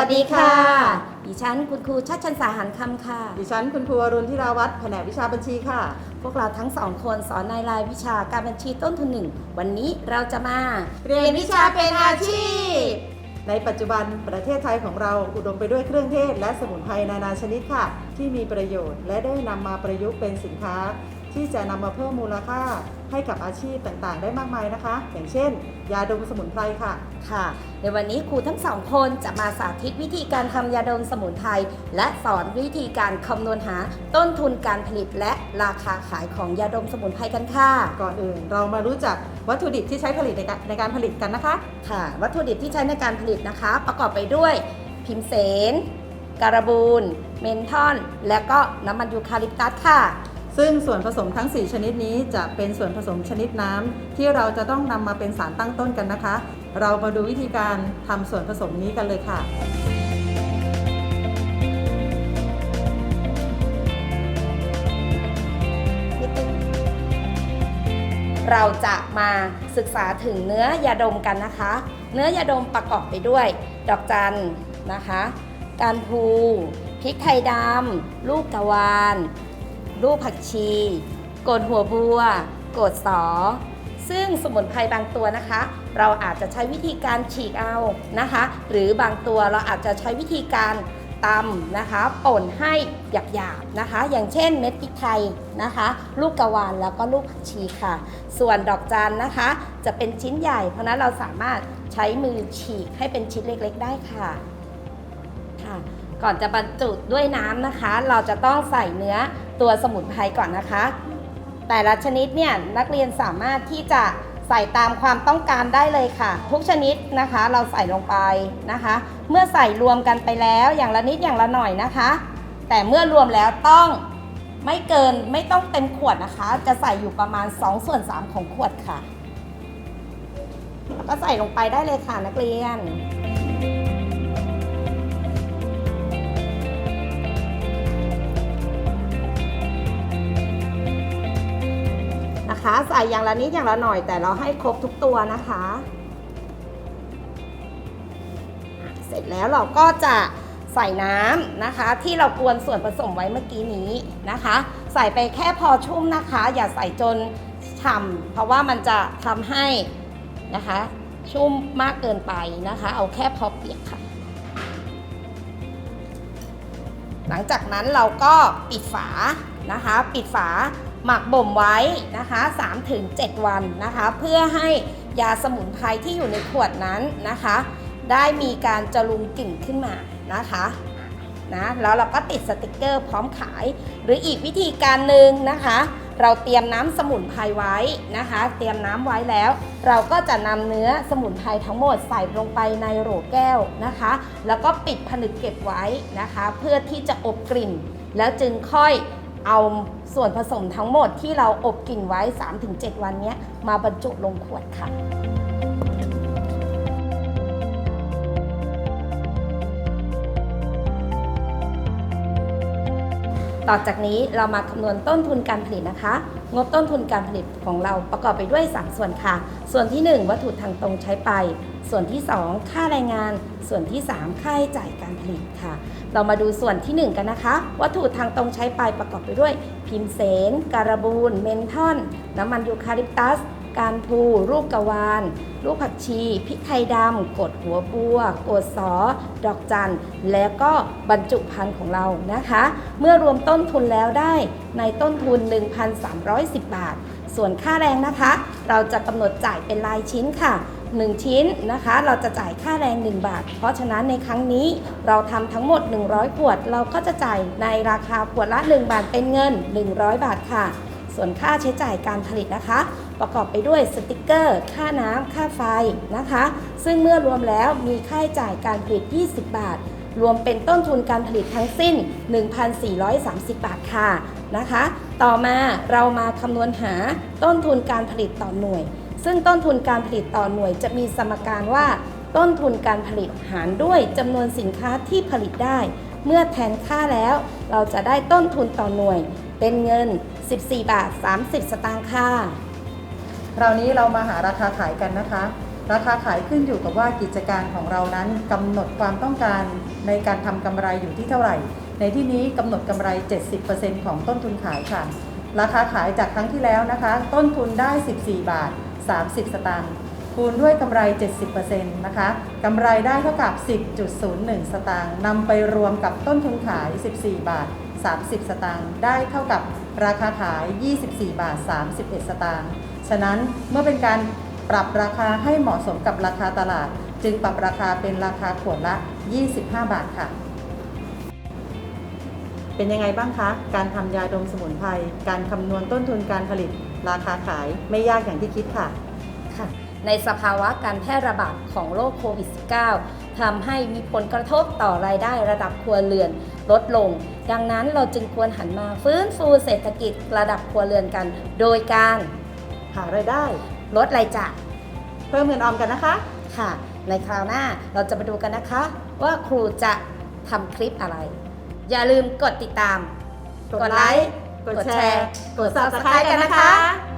วัสดีค่ะ ดิฉันคุณครูชัดชันสาหันคำค่ะ ดิฉันคุณครูอรุณธิราวัฒน์แผนกวิชาบัญชีค่ะ พวกเราทั้งสองคนสอนในรายวิชาการบัญชีต้นทุนหนึ่ง วันนี้เราจะมา เรียนวิชาเป็นอาชีพ ในปัจจุบันประเทศไทยของเราอุดมไปด้วยเครื่องเทศ และสมุนไพรนานาชนิดค่ะ ที่มีประโยชน์และได้นำมาประยุกต์เป็นสินค้า ที่จะนำมาเพิ่มมูลค่าให้กับอาชีพต่างๆ ได้มากมายนะคะ อย่างเช่น ยาดมสมุนไพรค่ะ ค่ะ ในวันนี้ครูทั้งสองคนจะมาสาธิตวิธีการทำยาดมสมุนไพรและสอนวิธีการคำนวณหาต้นทุนการผลิตและราคาขายของยาดมสมุนไพรกันค่ะ ก่อนอื่นเรามารู้จักวัตถุดิบที่ใช้ผลิตในการในการผลิตกันนะคะ ค่ะ วัตถุดิบที่ใช้ในการผลิตนะคะ ประกอบไปด้วยพิมเสนการบูน เมนทอน และก็น้ำมันยูคาลิปตัสค่ะ ซึ่งส่วนผสมทั้ง 4 ชนิดนี้จะเป็นส่วนผสมชนิดน้ำที่เราจะต้องนำมาเป็นสารตั้งต้นกันนะคะ เรามาดูวิธีการทำส่วนผสมนี้กันเลยค่ะเราจะมาศึกษาถึงเนื้อยาดมกันนะคะ เนื้อยาดมประกอบไปด้วย ดอกจันนะคะ การพูพริกไทยดำลูกกะวาน ลูกผักชีโกดหัวบัวโกดสอ ซึ่งสมุนไพรบางตัวนะคะ เราอาจจะใช้วิธีการฉีกเอานะคะ หรือบางตัวเราอาจจะใช้วิธีการตำนะคะป่นให้หยาบๆนะคะ อย่างเช่นเม็ดพริกไทยนะคะ ลูกกะวานแล้วก็ลูกผักชีค่ะ ส่วนดอกจานนะคะ จะเป็นชิ้นใหญ่ เพราะฉะนั้นเราสามารถใช้มือฉีกให้เป็นชิ้นเล็กๆ ได้ค่ะค่ะ ก่อนจะบรรจุด้วยน้ำนะคะ เราจะต้องใส่เนื้อ ตัวสมุนไพรก่อนนะคะ แต่ละชนิดเนี่ยนักเรียนสามารถที่จะใส่ตามความต้องการได้เลยค่ะ ทุกชนิดนะคะเราใส่ลงไปนะคะ เมื่อใส่รวมกันไปแล้วอย่างละนิดอย่างละหน่อยนะคะ แต่เมื่อรวมแล้วต้องไม่เกินไม่ต้องเต็มขวดนะคะ จะใส่อยู่ประมาณ 2 ส่วน 3 ของขวดค่ะ แล้วก็ใส่ลงไปได้เลยค่ะนักเรียน นะคะ ใส่อย่างละนิดอย่างละหน่อยแต่เราให้ครบทุกตัวนะคะอะเสร็จแล้วเราก็จะใส่น้ำนะคะ ที่เรากวนส่วนผสมไว้เมื่อกี้นี้นะคะ ใส่ไปแค่พอชุ่มนะคะ อย่าใส่จนฉ่ำเพราะว่ามันจะทำให้นะคะชุ่มมากเกินไปนะคะ เอาแค่พอเปียกค่ะ หลังจากนั้นเราก็ปิดฝานะคะ ปิดฝา หมักบ่มไว้นะคะ3-7 วันนะคะ เพื่อให้ยาสมุนไพรที่อยู่ในขวดนั้นนะคะ ได้มีการจรุงกลิ่นขึ้นมานะคะนะแล้วเราก็ติดสติกเกอร์พร้อมขาย หรืออีกวิธีการหนึ่งนะคะ เราเตรียมน้ำสมุนไพรไว้นะคะ เตรียมน้ำไว้แล้ว เราก็จะนำเนื้อสมุนไพรทั้งหมดใส่ลงไปในโหลแก้วนะคะ แล้วก็ปิดผนึกเก็บไว้นะคะ เพื่อที่จะอบกลิ่น แล้วจึงค่อย เอาส่วนผสมทั้งหมดที่เราอบกลิ่นไว้ 3-7 วันนี้มาบรรจุลงขวดค่ะต่อจากนี้เรามาคำนวณต้นทุนการผลิตนะคะ งบต้นทุนการผลิตของเราประกอบไปด้วย 3 ส่วนค่ะ ส่วนที่ 1 วัตถุทางตรงใช้ไป ส่วนที่ 2 ค่าแรงงาน ส่วนที่ 3 ค่าใช้จ่ายการผลิตค่ะ เรามาดูส่วนที่ 1 กันนะคะ วัตถุทางตรงใช้ไปประกอบไปด้วย พิมเสนการบูน เมนทอน น้ำมันยูคาลิปตัส การพูรูปกะวานลูกผักชี พริกไทยดำกดหัวบัวกดสอ ดอกจัน แล้วก็บรรจุภัณฑ์ของเรานะคะ เมื่อรวมต้นทุนแล้วได้ในต้นทุน 1,310 บาท ส่วนค่าแรงนะคะ เราจะกำหนดจ่ายเป็นรายชิ้นค่ะ 1 ชิ้นนะคะ เราจะจ่ายค่าแรง 1 บาท เพราะฉะนั้นในครั้งนี้เราทำทั้งหมด 100 ขวด เราก็จะจ่ายในราคาขวดละ 1 บาทเป็นเงิน 100 บาทค่ะ ส่วนค่าใช้จ่ายการผลิตนะคะ ประกอบไปด้วยสติกเกอร์ ค่าน้ำค่าไฟนะคะ ซึ่งเมื่อรวมแล้วมีค่าใช้จ่ายการผลิต 20 บาท รวมเป็นต้นทุนการผลิตทั้งสิ้น 1,430 บาทค่ะนะคะ ต่อมาเรามาคำนวณหาต้นทุนการผลิตต่อหน่วย ซึ่งต้นทุนการผลิตต่อหน่วยจะมีสมการว่าต้นทุนการผลิตหารด้วยจำนวนสินค้าที่ผลิตได้ เมื่อแทนค่าแล้ว เราจะได้ต้นทุนต่อหน่วย เป็นเงิน 14 บาท 30 สตางค์ค่ะ คราวนี้เรามาหาราคาขายกันนะคะ ราคาขายขึ้นอยู่กับว่ากิจการของเรานั้นกำหนดความต้องการในการทำกำไรอยู่ที่เท่าไหร่ ในที่นี้กำหนดกำไร 70%ของต้นทุนขายค่ะ ราคาขายจากครั้งที่แล้วนะคะ ต้นทุนได้ 14 บาท 30 สตางค์คูณด้วยกำไร 70%นะคะกำไรได้เท่ากับ 10.01 สตางค์นำไปรวมกับต้นทุนขาย 14 บาท 30 สตางค์ได้เท่ากับราคาขาย 24 บาท 31 สตางค์ฉะนั้นเมื่อเป็นการปรับราคาให้เหมาะสมกับราคาตลาด จึงปรับราคาเป็นราคาขวดละ 25 บาทค่ะ เป็นยังไงบ้างคะ การทำยาดมสมุนไพร การคำนวณต้นทุนการผลิต ราคาขายไม่ยากอย่างที่คิดค่ะค่ะ ในสภาวะการแพร่ระบาดของโรคโควิด -19 ทำให้มีผลกระทบต่อรายได้ระดับครัวเรือนลดลง ดังนั้นเราจึงควรหันมาฟื้นฟูเศรษฐกิจระดับครัวเรือนกัน โดยการหารายได้ ลดรายจ่ายเพิ่มเงินออมกันนะคะ ค่ะ ในคราวหน้าเราจะมาดูกันนะคะ ว่าครูจะทำคลิปอะไร อย่าลืมกดติดตาม กดไลค์ กดแชร์ กด subscribe กันนะคะ